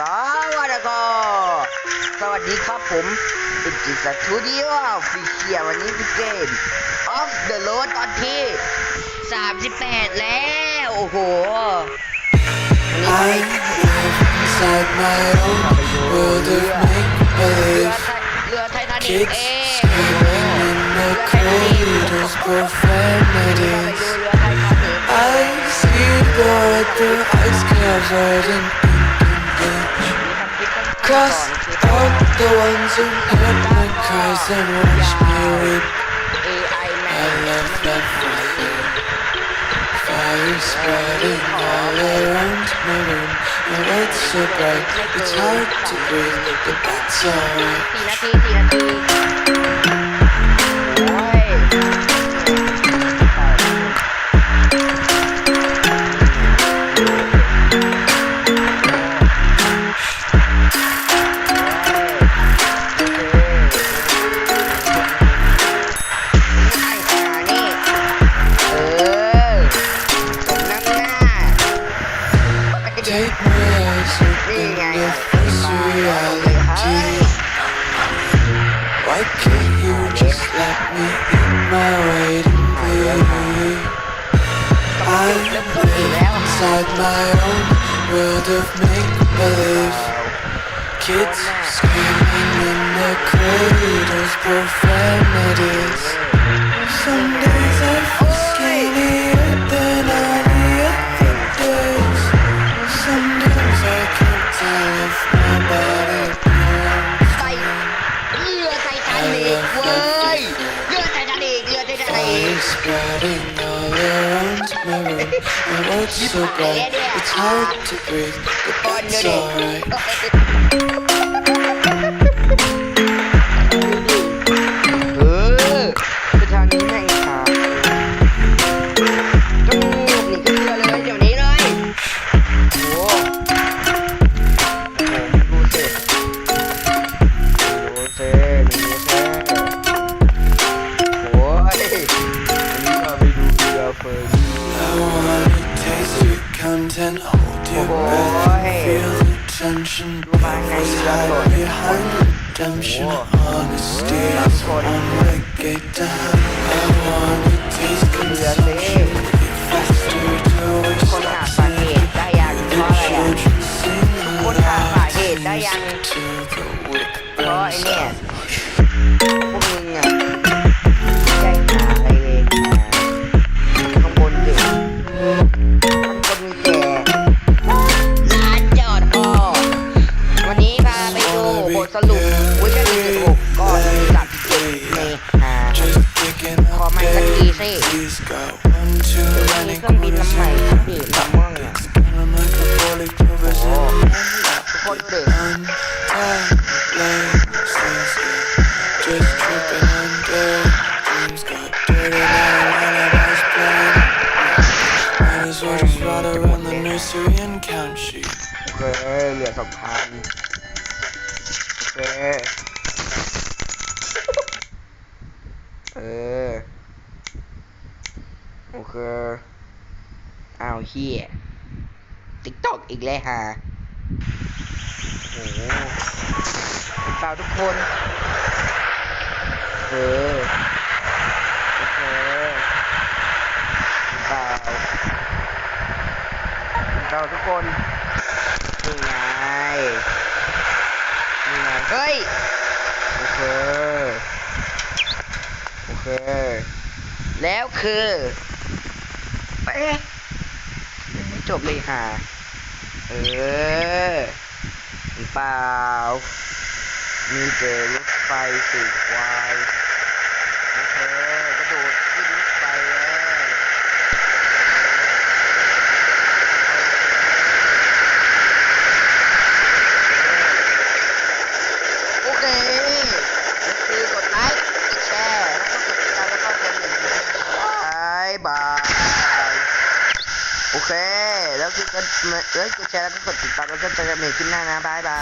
สวัสดีครับสวัสดีครับผมอิจิสตูดิโอฟิเชียวันนี้พี่เกมออฟเดอะโรดตอนที่38 แล้ว โอ้โหนนี้ไทเรือาเรือไททานิกเรปดูเรือไททานิก I see the ice covered in Cross out the ones who cries and watch me weep. I love everything. Fire spreading all around my room. My world's so bright, it's hard to breathe, but that's alright. Take my eyes open your first reality. Why can't you just let me in my waiting bleed? I live inside my own world of make believe. Kids screaming in their cradles, profanities. away! You're spreading my room. My world's so bright, it's hard to breathe, but it's alright. content, hold your breath and feel the tension. Feels hide behind redemption. Honesty is one way gate to hell. I wanna taste consumption. Be faster to waste oxygen. The children sing aloud. Listen to the wick. ใหม่สักทีสิ He's got one, two มี running เครื่องบินลำใหม่ที่ลำม่วงอ่ะ I'm like a poorly covers in ทุกคนดูดิ untied laces. Just tripping under. Dreams got dirty now, alibis playing. Might as well just ride around the nursery and count sheep. โอเคเหลือสองพันโอเค เออ โอเคเอาเฮียติ๊กตอกอีกแล้วฮะโอ้โหเปล่าทุกคนเออโอเคเปล่าเปล่าทุกคนนี่ไงนี่ไงเฮ้ยโอเคโอเคแล้วคือ เอ๊ะยังไม่จบเลยค่ะ เออหรือเปล่ามีเจอรถไฟสีควายโอเคกระโดดขึ้นรถไฟเลยโอเคก็คือกดไลค์ กดแชร์ แล้วก็กดติดตามแล้วก็กดหนึ่งบายบาย โอเค แล้วคือก็แล้วกดแชร์แล้วก็กดติดตามแล้วก็เจอกันใหม่คลิปหน้านะบายบา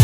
ย